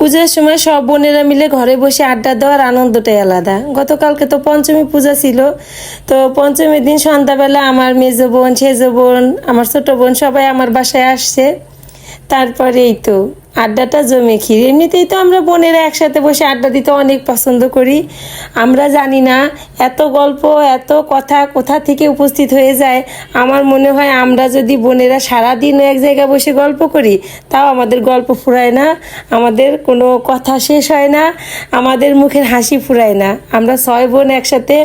পূজার সময় সব বোনেরা মিলে ঘরে বসে আড্ডা দেওয়ার আনন্দটাই আলাদা। গতকালকে তো পঞ্চমী পূজা ছিল। তো পঞ্চমীর দিন সন্ধ্যাবেলা আমার মেজো বোন, সেজো বোন, আমার ছোট বোন সবাই আমার বাসায় আসছে। তারপরে এই তো আড্ডাটা জমে খির এমনিতেই তো আমরা বোনেরা একসাথে বসে আড্ডা দিতে অনেক পছন্দ করি। আমরা জানি না এত গল্প, এত কথা কোথা থেকে উপস্থিত হয়ে যায়। আমার মনে হয় আমরা যদি বোনেরা সারাদিন এক জায়গায় বসে গল্প করি, তাও আমাদের গল্প ফুরায় না, আমাদের কোনো কথা শেষ হয় না, আমাদের মুখের হাসি ফুরায় না। আমরা ছয় বোন একসাথে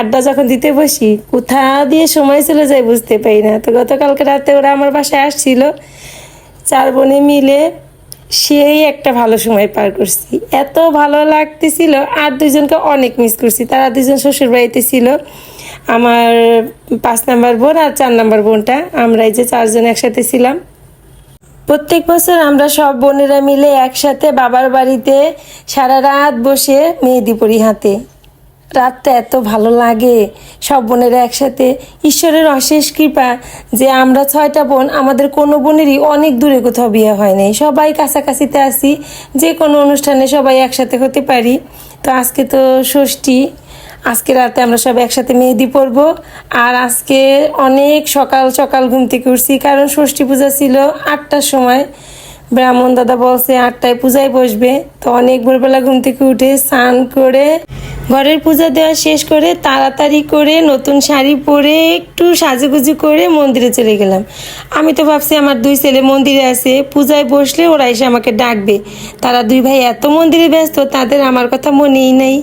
আড্ডা যখন দিতে বসি, কোথা দিয়ে সময় চলে যায় বুঝতে পারি না। তো গতকালকে রাতে ওরা আমার বাসায় আসছিল। চার বোনে মিলে সেই একটা ভালো সময় পার করছি। এত ভালো লাগতেছিল আর দুজনকে অনেক মিস করছি। তারা দুজন শ্বশুর বাড়িতে ছিল, আমার পাঁচ নাম্বার বোন আর চার নাম্বার বোনটা। আমরা এই যে চারজন একসাথে ছিলাম। প্রত্যেক বছর আমরা সব বোনেরা মিলে একসাথে বাবার বাড়িতে সারা রাত বসে মেহেদি পরি হাতে। রাতটা এত ভালো লাগে। সব বোনেরা একসাথে। ঈশ্বরের অশেষ কৃপা যে আমরা ছয়টা বোন, আমাদের কোনো বোনেরই অনেক দূরে কোথাও বিয়ে হয় নাই। সবাই কাছাকাছিতে আসি যে কোনো অনুষ্ঠানে সবাই একসাথে হতে পারি। তো আজকে তো ষষ্ঠী, আজকে রাতে আমরা সব একসাথে মেহেদি পরবো। আর আজকে অনেক সকাল সকাল ঘুম থেকে উঠছি, কারণ ষষ্ঠী পূজা ছিল আটটার সময়। ব্রাহ্মণ দাদা বলছে আটটায় পূজায় বসবে। তো অনেক ভোরবেলা ঘুম থেকে উঠে স্নান করে ঘরের পূজা দেওয়া শেষ করে তাড়াতাড়ি করে নতুন শাড়ি পরে একটু সাজুগুজু করে মন্দিরে চলে গেলাম। আমি তো ভাবছি আমার দুই ছেলে মন্দিরে আছে, পূজায় বসলে ওরা এসে আমাকে ডাকবে। তারা দুই ভাই এত মন্দিরে ব্যস্ত, তাদের আমার কথা মনেই নাই।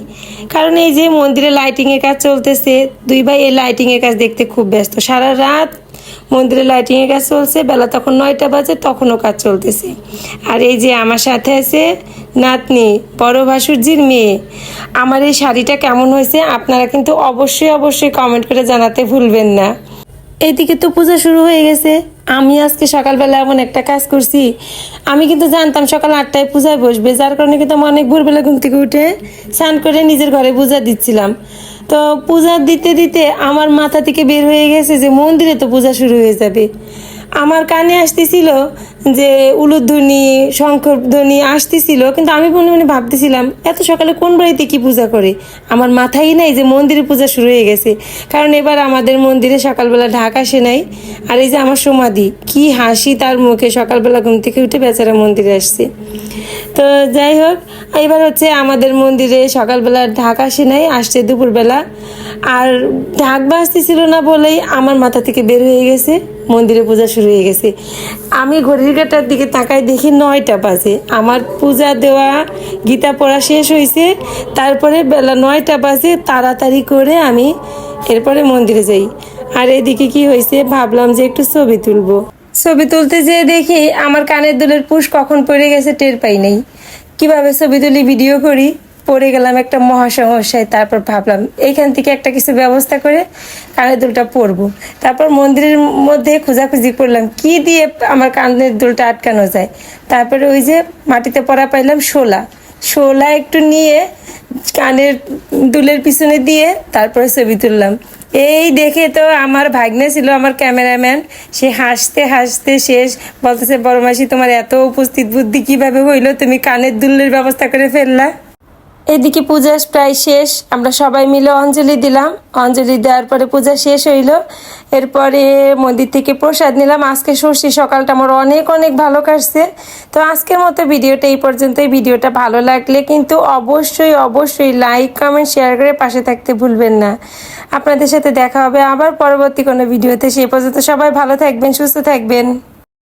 কারণ এই যে মন্দিরে লাইটিংয়ের কাজ চলতেছে, দুই ভাই এই লাইটিংয়ের কাজ দেখতে খুব ব্যস্ত। সারা রাত মন্দিরে লাইটিং এর কাজ চলছে, বেলা তখন নয়টা বাজে, তখনও কাজ চলতেছে। আর এই যে আমার সাথে আছে নাতনি, বড় ভাসুরজির মেয়ে। আমার এই শাড়িটা কেমন হয়েছে আপনারা কিন্তু অবশ্যই অবশ্যই কমেন্ট করে জানাতে ভুলবেন না। এইদিকে তো পূজা শুরু হয়ে গেছে। আমি আজকে সকালবেলা এমন একটা কাজ করছি। আমি কিন্তু জানতাম সকাল আটটায় পূজায় বসবে, যার কারণে কিন্তু আমি অনেক ভোরবেলা ঘুম থেকে উঠে স্নান করে নিজের ঘরে পূজা দিচ্ছিলাম। তো পূজা দিতে দিতে আমার মাথা থেকে বের হয়ে গেছে যে মন্দিরে তো পূজা শুরু হয়ে যাবে। আমার কানে আসতেছিল যে উলুধ্বনি শঙ্করধ্বনি আসতেছিল, কিন্তু আমি মনে মনে ভাবতেছিলাম, এত সকালে কোন বাড়িতে কি পূজা করে? আমার মাথায় নাই যে মন্দিরে পূজা শুরু হয়ে গেছে। কারণ এবার আমাদের মন্দিরে সকালবেলা ঢাক আসে নাই, আর এই যে আমার সমাধি, কি হাসি তার মুখে সকালবেলা ঘুম থেকে উঠে বেচারা মন্দিরে আসছে। তো যাই হোক এবার হচ্ছে আমাদের মন্দিরে সকালবেলা ঢাক আসে নাই, আসছে দুপুরবেলা। আর ঢাক বাজতেছিল না বলেই আমার মাথা থেকে বের হয়ে গেছে, মন্দিরে পূজা শুরু হয়ে গেছে। আমি ঘড়ির কাটার দিকে তাকাই দেখি নয়টা বাজে। আমার পূজা দেওয়া গীতা পড়া শেষ হয়েছে তারপরে বেলা নয়টা বাজে, তাড়াতাড়ি করে আমি এরপরে মন্দিরে যাই। আর এদিকে কি হয়েছে ভাবলাম যে একটু ছবি তুলবো। ছবি তুলতে যেয়ে দেখি আমার কানের দুলের পুষ কখন পড়ে গেছে টের পাই নাই। কীভাবে ছবি তুলি ভিডিও করি, পড়ে গেলাম একটা মহাসমস্যায়, তারপর ভাবলাম এইখান থেকে একটা কিছু ব্যবস্থা করে কানের দুলটা পরবো। তারপর মন্দিরের মধ্যে খোঁজাখুঁজি করলাম, কি দিয়ে আমার কানের দুলটা আটকানো যায়। তারপরে ওই যে মাটিতে পড়া পাইলাম শোলা। শোলা একটু নিয়ে কানের দুলের পিছনে দিয়ে তারপরে ছবি তুললাম। এই দেখে তো আমার ভাগ্নে ছিল আমার ক্যামেরাম্যান। সে হাসতে হাসতে শেষ। বলতেছে, বড় মাসি, তোমার এত উপস্থিত বুদ্ধি কীভাবে হইল? তুমি কানের দুলের ব্যবস্থা করে ফেললা। এদিকে পূজা প্রায় শেষ। আমরা সবাই মিলে অঞ্জলি দিলাম। অঞ্জলি দেওয়ার পরে পূজা শেষ হইল। এরপরে মন্দির থেকে প্রসাদ নিলাম। আজকে ষষ্ঠী সকালটা আমার অনেক অনেক ভালো কাটছে। তো আজকের মতো ভিডিওটা এই পর্যন্তই। ভিডিওটা ভালো লাগলে কিন্তু অবশ্যই অবশ্যই লাইক, কমেন্ট, শেয়ার করে পাশে থাকতে ভুলবেন না। আপনাদের সাথে দেখা হবে আবার পরবর্তী কোনো ভিডিওতে। সেই পর্যন্ত সবাই ভালো থাকবেন, সুস্থ থাকবেন।